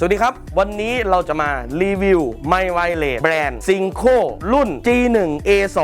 สวัสดีครับ วันนี้เราจะมารีวิวไมไวเลสแบรนด์ซิงโครุ่น G1 A2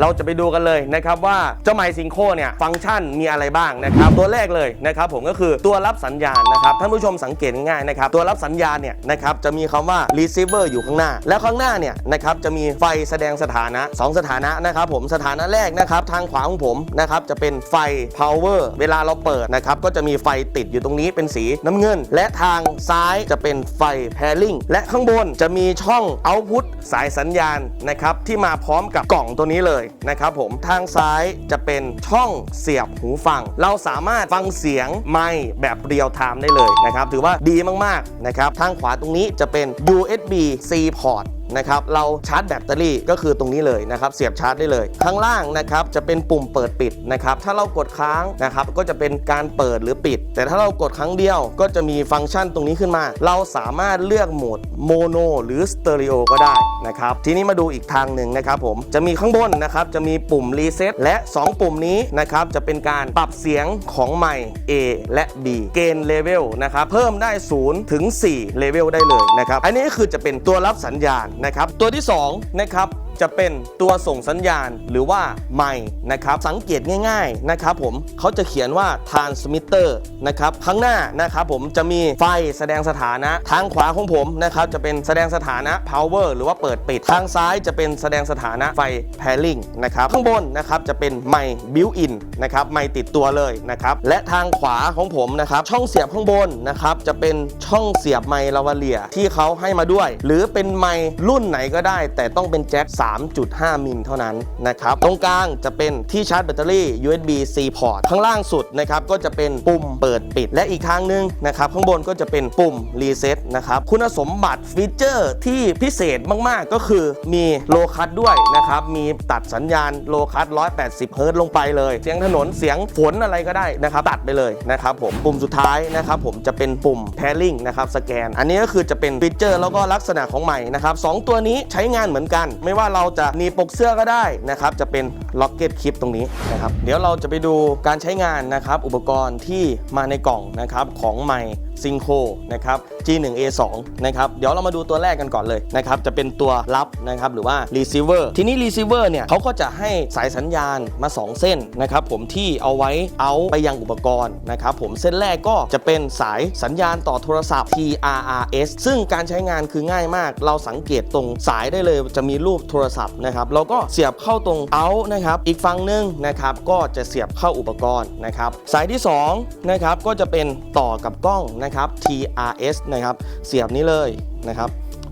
เราจะไปดูกันเลยนะครับว่าเจ้าไมซิงโคเนี่ยฟังก์ชันมีอะไรบ้างนะครับตัวแรกเลยนะครับผมก็คือตัวรับสัญญาณนะครับท่านผู้ชมสังเกตง่ายๆนะครับตัวรับสัญญาณเนี่ยนะครับจะมีคำว่า receiver อยู่ข้างหน้า แล้วข้างหน้าเนี่ยนะครับจะมีไฟแสดงสถานะ 2 สถานะนะครับผมสถานะแรกนะครับทางขวาของผมนะครับจะเป็นไฟ power เวลาเราเปิดนะครับก็จะมีไฟติดอยู่ตรงนี้เป็นสีน้ำเงิน และทางซ้ายจะเป็นไฟ pairing และข้างบนจะมีช่อง output สายสัญญาณนะครับที่มาพร้อมกับกล่องตัวนี้เลยนะครับผมทางซ้ายจะเป็นช่องเสียบหูฟัง เราสามารถฟังเสียงไมค์แบบเรียลไทม์ได้เลยนะครับถือว่าดีมากๆนะครับทางขวาตรงนี้จะเป็น USB C port นะครับเราชาร์จแบตเตอรี่ก็คือตรงนี้เลยนะครับเสียบชาร์จได้เลย ข้างล่างนะครับจะเป็นปุ่มเปิดปิดนะครับถ้าเรากดค้างนะครับก็จะเป็นการเปิดหรือปิด แต่ถ้าเรากดครั้งเดียวก็จะมีฟังก์ชันตรงนี้ขึ้นมา เราสามารถเลือกโหมดโมโนหรือสเตอริโอก็ได้นะครับทีนี้มาดูอีกทางหนึ่งนะครับผมจะมีข้างบนนะครับจะมีปุ่มรีเซ็ตและ 2 ปุ่มนี้นะครับจะเป็นการปรับเสียงของไมค์ A และ B เกณฑ์เลเวลนะครับเพิ่มได้0ถึง4เลเวลได้เลยนะครับอันนี้คือจะเป็นตัวรับสัญญาณนะครับตัวที่2นะครับ จะเป็นตัวส่งสัญญาณหรือว่าไมค์นะครับสังเกตง่ายๆนะครับผมเขาจะเขียนว่า transmitter นะครับข้างหน้านะครับผมจะมีไฟแสดงสถานะ ทางขวาของผมนะครับจะเป็นแสดงสถานะ power หรือว่าเปิดปิด ทางซ้ายจะเป็นแสดงสถานะไฟ pairing นะครับข้างบนนะครับจะเป็นไมค์ built in นะครับไมค์ติดตัวเลยนะครับและทางขวาของผมนะครับช่องเสียบข้างบนนะครับจะเป็นช่องเสียบไมค์ลาวาเลียที่เขาให้มาด้วย หรือเป็นไมค์รุ่นไหนก็ได้ แต่ต้องเป็นแจ็ค3 3.5 มิลเท่านั้นนะครับ ตรงกลางจะเป็นที่ชาร์จแบตเตอรี่ USB C port ข้างล่างสุดนะครับก็จะเป็นปุ่มเปิดปิด และอีกทางหนึงนะครับข้างบนก็จะเป็นปุ่ม reset นะครับ คุณสมบัติฟีเจอร์ที่พิเศษมากๆก็คือมีโลคัตด้วยนะครับ มีตัดสัญญาณโลคัต180 เฮิร์ตซ์ลงไปเลย เสียงถนนเสียงฝนอะไรก็ได้นะครับตัดไปเลยนะครับผมปุ่มสุดท้ายนะครับผมจะเป็นปุ่ม pairing นะครับสแกน อันนี้ก็คือจะเป็นฟีเจอร์แล้วก็ลักษณะของใหม่นะครับสองตัวนี้ใช้งานเหมือนกัน ไม่ว่าเราราจะมีปกเสื้อก็ได้นะครับ จะเป็น ล็อกเก็ตคลิปตรงนี้นะครับ เดี๋ยวเราจะไปดูการใช้งานนะครับ อุปกรณ์ที่มาในกล่องนะครับของใหม่ซิงโคนะครับ G1A2 นะครับ เดี๋ยวเรามาดูตัวแรกกันก่อนเลยนะครับ จะเป็นตัวรับนะครับหรือว่า receiver ทีนี้ receiver เนี่ยเขาก็จะให้สายสัญญาณมา 2 เส้นนะครับผมที่เอาไว้เอาไปยังอุปกรณ์นะครับผมเส้นแรกก็จะเป็นสายสัญญาณต่อโทรศัพท์ TRRS ซึ่งการใช้งานคือง่ายมาก เราสังเกตตรงสายได้เลยจะมีรูปโทรศัพท์นะครับเราก็เสียบเข้าตรง out นะครับ อีกฝั่งหนึ่งนะครับก็จะเสียบเข้าอุปกรณ์นะครับ สายที่2นะครับก็จะเป็นต่อกับกล้องนะครับ TRS นะครับ เสียบนี้เลยนะครับ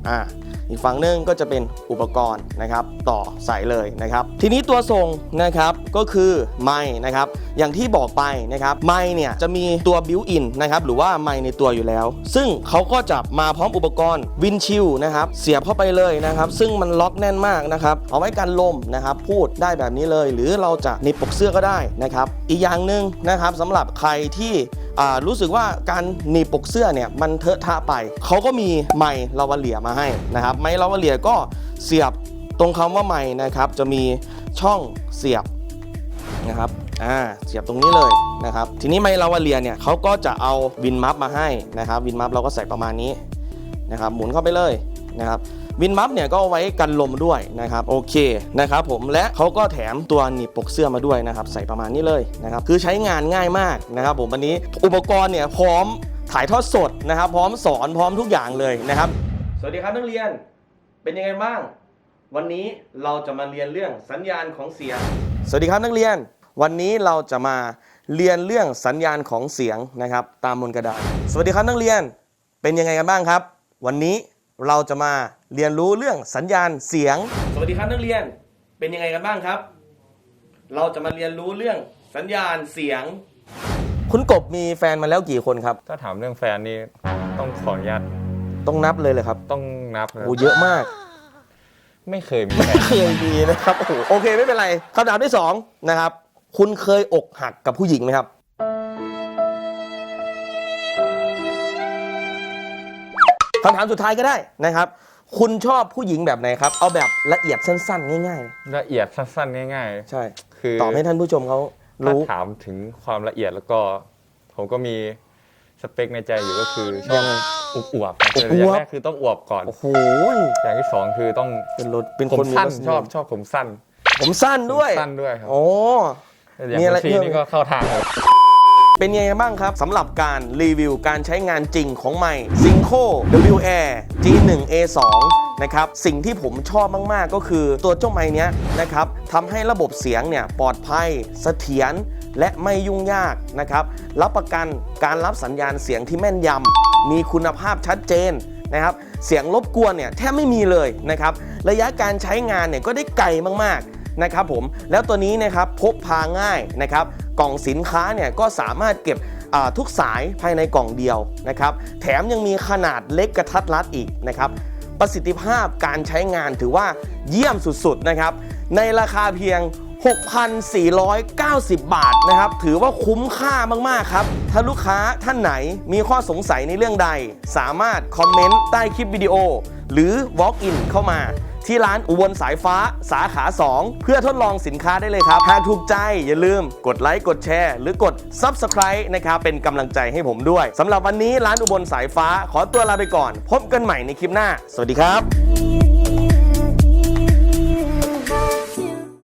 อ่า อีกฝั่งนึงก็จะเป็นอุปกรณ์นะครับต่อใส่เลยนะครับ ทีนี้ตัวส่งนะครับก็คือไม้นะครับอย่างที่บอกไปนะครับไม้เนี่ยจะมีตัวบิวอินนะครับหรือว่าไม้ในตัวอยู่แล้ว ซึ่งเขาก็จะมาพร้อมอุปกรณ์วินชิลนะครับเสียบเข้าไปเลยนะครับ ซึ่งมันล็อกแน่นมากนะครับเอาไว้กันลมนะครับพูดได้แบบนี้เลย หรือเราจะหนิบปกเสื้อก็ได้นะครับอีกอย่างหนึ่งนะครับสำหรับใครที่ รู้สึกว่าการหนีบปกเสื้อเนี่ยมันเทอะทะไป เขาก็มีไมค์ลาวาเลียมาให้นะครับ ไมค์ลาวาเลียก็เสียบตรงคำว่าไมค์นะครับ จะมีช่องเสียบนะครับอ่าเสียบตรงนี้เลยนะครับ ทีนี้ไมค์ลาวาเลียเนี่ยเขาก็จะเอาวินมัฟมาให้นะครับ วินมัฟเราก็ใส่ประมาณนี้นะครับ หมุนเข้าไปเลย นะครับวินมัฟเนี่ยก็เอาไว้กันลมด้วยนะครับโอเคนะครับผมและเขาก็แถมตัวหนีบปกเสื้อมาด้วยนะครับใส่ประมาณนี้เลยนะครับคือใช้งานง่ายมากนะครับผมวันนี้อุปกรณ์เนี่ยพร้อมถ่ายทอดสดนะครับ พร้อมสอนพร้อมทุกอย่างเลยนะครับ สวัสดีครับนักเรียนเป็นยังไงบ้าง วันนี้เราจะมาเรียนเรื่องสัญญาณของเสียง สวัสดีครับนักเรียน วันนี้เราจะมาเรียนเรื่องสัญญาณของเสียงนะครับ ตามบนกระดาษสวัสดีครับนักเรียนเป็นยังไงกันบ้างครับ วันนี้ เราจะมาเรียนรู้เรื่องสัญญาณเสียง สวัสดีครับนักเรียนเป็นยังไงกันบ้างครับ เราจะมาเรียนรู้เรื่องสัญญาณเสียง คุณกบมีแฟนมาแล้วกี่คนครับ ถ้าถามเรื่องแฟนนี่ต้องขออนุญาตต้องนับเลยเลยครับต้องนับนะโอ้เยอะมาก ไม่เคยมีแฟนเคยมีนะครับโอ้โหโอเคไม่เป็นไรคำถามที่สองนะครับ คุณเคยอกหักกับผู้หญิงไหมครับ คำถามสุดท้ายก็ได้นะครับ คุณชอบผู้หญิงแบบไหนครับ เอาแบบละเอียดสั้น ๆ ง่ายละเอียดสั้นๆง่าย ๆ ใช่ๆคือตอบให้ท่านผู้ชมเขาถ้ารู้ ถามถึงความละเอียดแล้วก็ ผมก็มีสเปคในใจอยู่ก็คือชอยับงไงอวบอวบๆคือออวบย่างแรกคือต้องอวบก่อน โอ้โหอย่างที่สองคือต้องเป็นรถเป็นผมคนมีสั้นรสนิยมชอบชอบผมสั้นผมสั้นด้วยผมสั้นด้วยครับโอ้ อย่างมีอะไรคุณซีเพิ่ม นี่ก็เข้าทางเลย เป็นยังไงบ้างครับสำหรับการรีวิวการใช้งานจริงของไมค์ซิงโค W Air G1 A2 นะครับสิ่งที่ผมชอบมาก ๆ ก็คือตัวเจ้าไมค์เนี้นะครับทำให้ระบบเสียงเนี่ยปลอดภัยเสถียรและไม่ยุ่งยากนะครับรับประกันการรับสัญญาณเสียงที่แม่นยำมีคุณภาพชัดเจนนะครับเสียงรบกวนเนี่ยแทบไม่มีเลยนะครับระยะการใช้งานเนี่ยก็ได้ไกลมากๆนะครับผมแล้วตัวนี้นะครับพกพาง่ายนะครับ กล่องสินค้าเนี่ยก็สามารถเก็บทุกสายภายในกล่องเดียวนะครับแถมยังมีขนาดเล็กกระทัดรัดอีกนะครับประสิทธิภาพการใช้งานถือว่าเยี่ยมสุดๆนะครับในราคาเพียง 6,490 บาทนะครับถือว่าคุ้มค่ามากๆครับ ถ้าลูกค้าท่านไหนมีข้อสงสัยในเรื่องใด สามารถคอมเมนต์ใต้คลิปวิดีโอ หรือ Walk in เข้ามา ที่ร้านอุบลสายฟ้าสาขา 2 เพื่อทดลองสินค้าได้เลยครับ หากถูกใจอย่าลืมกดไลค์กดแชร์ หรือกด Subscribe นะครับ เป็นกำลังใจให้ผมด้วยสำหรับวันนี้ร้านอุบลสายฟ้าขอตัวลาไปก่อน พบกันใหม่ในคลิปหน้า สวัสดีครับ